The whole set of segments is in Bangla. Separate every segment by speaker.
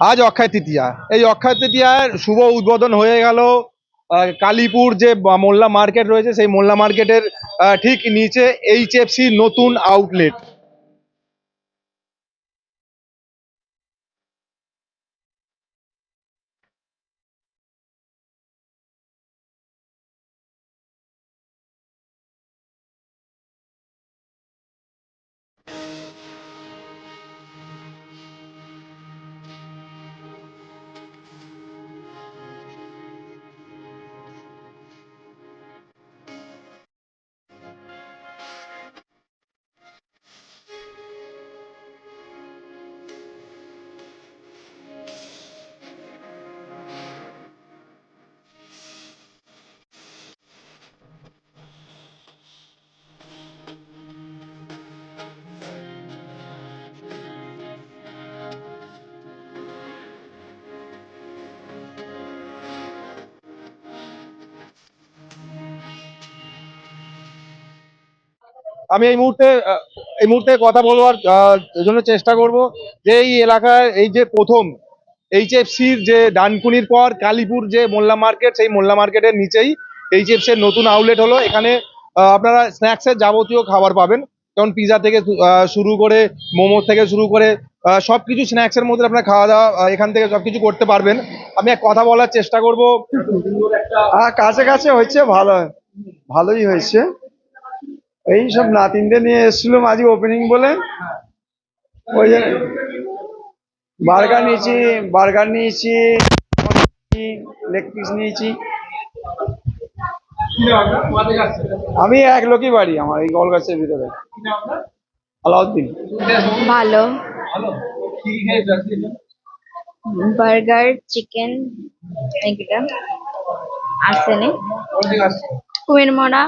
Speaker 1: আজ অক্ষয় তৃতীয়া। এই অক্ষয় তৃতীয়ার শুভ উদ্বোধন হয়ে গেল কালীপুর যে মোল্লা মার্কেট রয়েছে, সেই মোল্লা মার্কেটের ঠিক নিচে এইচএফসি নতুন আউটলেট আমি এই মুহূর্তে এই মুহূর্তে কথা বলবার জন্য চেষ্টা করব যে এই এলাকায় এই যে প্রথম এইচএফসির যে ডানকুনির পর কালীপুর যে মোল্লা মার্কেট সেই মোল্লা মার্কেটের নিচেই এইচএফসি এর নতুন আউটলেট হলো। এখানে আপনারা স্ন্যাক্সের যাবতীয় খাবার পাবেন। যেমন পিজা থেকে শুরু করে মোমো থেকে শুরু করে আহ, সবকিছু স্ন্যাক্সের মধ্যে আপনারা খাওয়া দাওয়া এখান থেকে সবকিছু করতে পারবেন। আমি এক কথা বলার চেষ্টা করব।
Speaker 2: কাছে কাছে হয়েছে ভালো ভালোই হয়েছে। এই সব নাতিনদের নিয়ে এসেছিলাম আজকে ওপেনিং বলে। ওই জন্য বার্গার নিয়েছি বার্গার নিয়েছি লেগ পিস নিয়েছি। আমি এক লোকই বাড়ি আমার এই গলগাছের ভিতরে। আলাউদ্দিন।
Speaker 3: ভালো। বার্গার চিকেন এগুলা আর্সেনিক কুমির মরা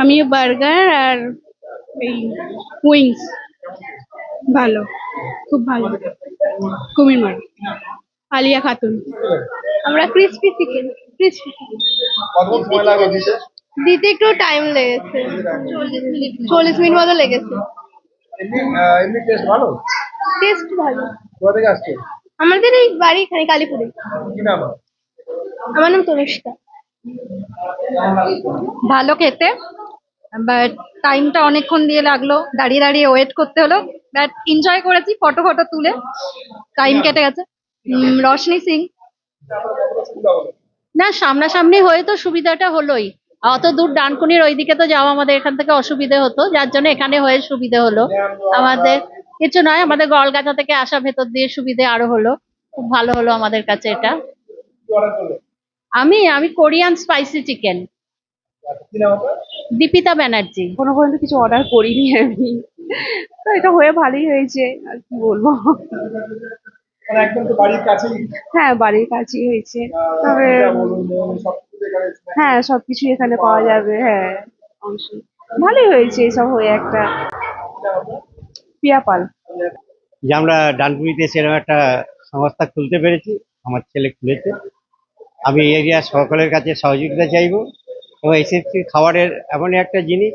Speaker 4: আমি বার্গার আর এই উইংস। ভালো খুব ভালো। কুমির মার আলিয়া খাতুন। আমরা ক্রিসপি চিকেন ক্রিসপি
Speaker 1: দিতে?
Speaker 4: একটু টাইম লেগেছে। চল্লিশ মিনিট মতো লেগেছে।
Speaker 1: টেস্ট ভালো?
Speaker 4: আমাদের এই বাড়ি এখানে কালীপুরে।
Speaker 1: কি নাম?
Speaker 4: আমার নাম তনুষ্কা
Speaker 3: ভালো খেতে বাট টাইমটা অনেকক্ষণ দিয়ে লাগল। দাঁড়িয়ে দাঁড়িয়ে ওয়েট করতে হলো। বাট এনজয় করেছি ফটো ফটো তুলে। টাইম কেটে গেছে। উম, রশনি সিং। না সামনাসামনি হয়ে তো সুবিধাটা হলোই। অত দূর ডানকুনির ওইদিকে তো যাওয়া আমাদের এখান থেকে অসুবিধে হতো। যার জন্য এখানে হয়ে সুবিধে হলো। আমাদের কিছু নয় আমাদের গলগাছা থেকে আসা ভেতর দিয়ে সুবিধে আরও হলো। খুব ভালো হলো আমাদের কাছে এটা। আমি আমি Korean spicy chicken. Dipita Banerjee.
Speaker 5: কোনো পর্যন্ত কিছু অর্ডার করিনি আমি। তো এটা হয়ে ভালোই হয়েছে আর কি বলব।
Speaker 1: মানে একদম তো বাড়ির কাছেই।
Speaker 5: হ্যাঁ বাড়ির কাছেই হয়েছে। তবে হ্যাঁ সবকিছু এখানে পাওয়া যাবে হ্যাঁ অবশ্যই। ভালোই হয়েছে এসব হয়ে একটা। পিয়াপাল।
Speaker 6: যে আমরা ডানকুনিতে সেরকম একটা সংস্থা খুলতে পেরেছি আমার ছেলে খুলেছে। আমি এরিয়ার সকলের কাছে সহযোগিতা চাইব এবং এসএসসি খাবারের এমনই একটা জিনিস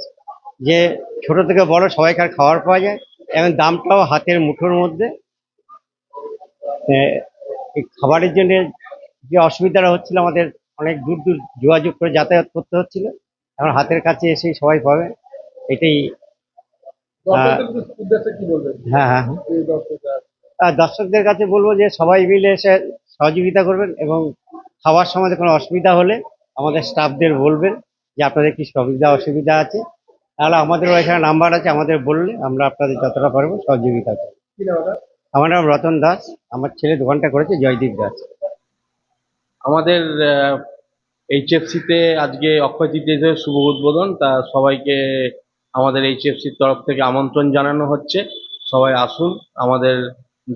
Speaker 6: যে ছোট থেকে বড় সবাইকার খাবার পাওয়া যায়, এবং দামটাও হাতের মুঠোর মধ্যে। খাবারের জন্য যে অসুবিধাটা হচ্ছিল, আমাদের অনেক দূর দূর যোগাযোগ করে যাতায়াত করতে হচ্ছিল। এখন হাতের কাছে এসেই সবাই পাবে। এটাই হ্যাঁ হ্যাঁ হ্যাঁ। দর্শকদের কাছে বলব যে সবাই মিলে এসে সহযোগিতা করবেন এবং খাওয়ার সময় কোনো অসুবিধা হলে আমাদের স্টাফদের বলবেন যে আপনাদের কি সুবিধা অসুবিধা আছে। তাহলে আমাদেরও এখানে নাম্বার আছে আমাদের বললে আমরা আপনাদের যতটা পারব সহযোগিতা করব।
Speaker 1: কি নাম আপনার?
Speaker 6: আমার নাম রতন দাস আমার ছেলে দোকানটা করেছে জয়দীপ দাস।
Speaker 7: আমাদের এইচএফসিতে আজকে অক্ষয় তৃতীয় শুভ উদ্বোধন তা সবাইকে আমাদের এইচএফসির তরফ থেকে আমন্ত্রণ জানানো হচ্ছে। সবাই আসুন আমাদের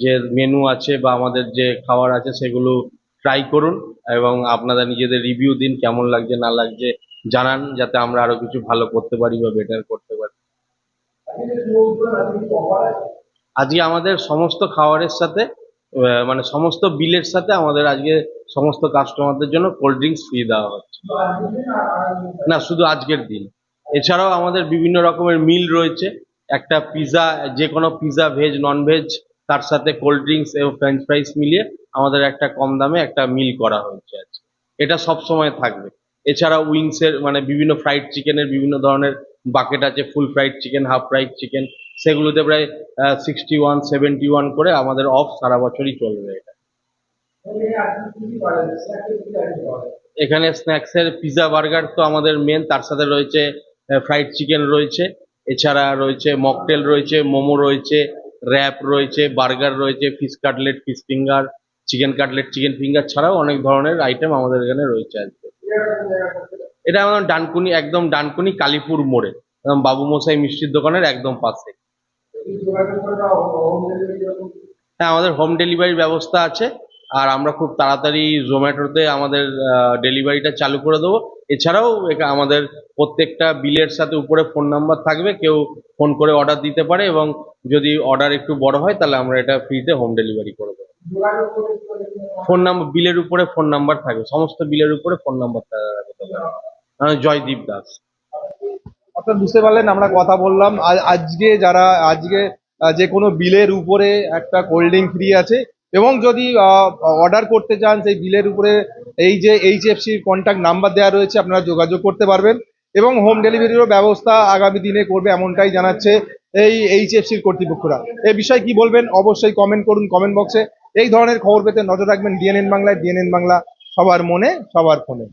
Speaker 7: যে মেনু আছে বা আমাদের যে খাবার আছে সেগুলো ট্রাই করুন এবং আপনাদের নিজেদের রিভিউ দিন, কেমন লাগছে, না লাগছে, জানান যাতে আমরা আরও কিছু ভালো করতে পারি বা বেটার করতে পারি। আজকে আমাদের সমস্ত খাবারের সাথে মানে সমস্ত বিলের সাথে আমাদের আজকে সমস্ত কাস্টমারদের জন্য কোল্ড ড্রিঙ্কস ফ্রি দেওয়া হচ্ছে। না, শুধু আজকের দিন। এছাড়াও আমাদের বিভিন্ন রকমের মিল রয়েছে। একটা পিৎজা যে কোনো পিৎজা ভেজ নন ভেজ তার সাথে কোল্ড ড্রিঙ্কস এবং ফ্রেঞ্চ ফ্রাইস মিলিয়ে আমাদের একটা কম দামে একটা মিল করা হয়েছে আজকে। এটা সব সময় থাকবে। এছাড়া উইংসের মানে বিভিন্ন ফ্রাইড চিকেনের বিভিন্ন ধরনের বাকেট আছে full fried chicken half fried chicken সেগুলোতে প্রায় সিক্সটি ওয়ান সেভেন্টি ওয়ান করে আমাদের অফ সারা বছরই চলবে এটা। এখানে স্ন্যাক্সের পিৎজা বার্গার তো আমাদের মেন তার সাথে রয়েছে ফ্রাইড চিকেন রয়েছে, এছাড়া রয়েছে মকটেল রয়েছে, মোমো রয়েছে র্যাপ রয়েছে বার্গার রয়েছে fish cutlet fish finger chicken cutlet chicken finger ছাড়াও অনেক ধরনের আইটেম আমাদের এখানে রয়েছে আজকে। এটা আমাদের ডানকুনি, একদম ডানকুনি কালীপুর মোড়ে। একদম বাবু মশাই মিষ্টির দোকানের একদম পাশে। হ্যাঁ আমাদের হোম ডেলিভারির ব্যবস্থা আছে। আর আমরা খুব তাড়াতাড়ি জোম্যাটোতে আমাদের ডেলিভারিটা চালু করে দেবো। এছাড়াও আমাদের প্রত্যেকটা বিলের সাথে উপরে ফোন নাম্বার থাকবে। কেউ ফোন করে অর্ডার দিতে পারে এবং যদি অর্ডার একটু বড় হয়, তাহলে আমরা এটা ফ্রিতে হোম ডেলিভারি করে দেবো। ফোন নাম্বার বিলের উপরে ফোন নাম্বার থাকবে। সমস্ত বিলের উপরে ফোন নাম্বার মানে জয়দীপ দাস।
Speaker 1: অর্থাৎ বুঝতে পারলেন, আমরা কথা বললাম। আজকে যারা, আজকে যে কোনো বিলের উপরে একটা কোল্ড ড্রিঙ্ক ফ্রি আছে, এবং যদি অর্ডার করতে চান, সেই বিলের উপরে এই যে এইচএফসির কন্ট্যাক্ট নাম্বার দেওয়া রয়েছে, আপনারা যোগাযোগ করতে পারবেন। এবং হোম ডেলিভারিরও ব্যবস্থা আগামী দিনে করবে এমনটাই জানাচ্ছে এই এইচএফসির কর্তৃপক্ষরা। এ বিষয়ে কি বলবেন অবশ্যই কমেন্ট করুন কমেন্ট বক্সে এই ধরনের খবর পেতে নজর রাখবেন ডিএনএন বাংলায় ডিএনএন বাংলা সবার মনে, সবার ফোনে।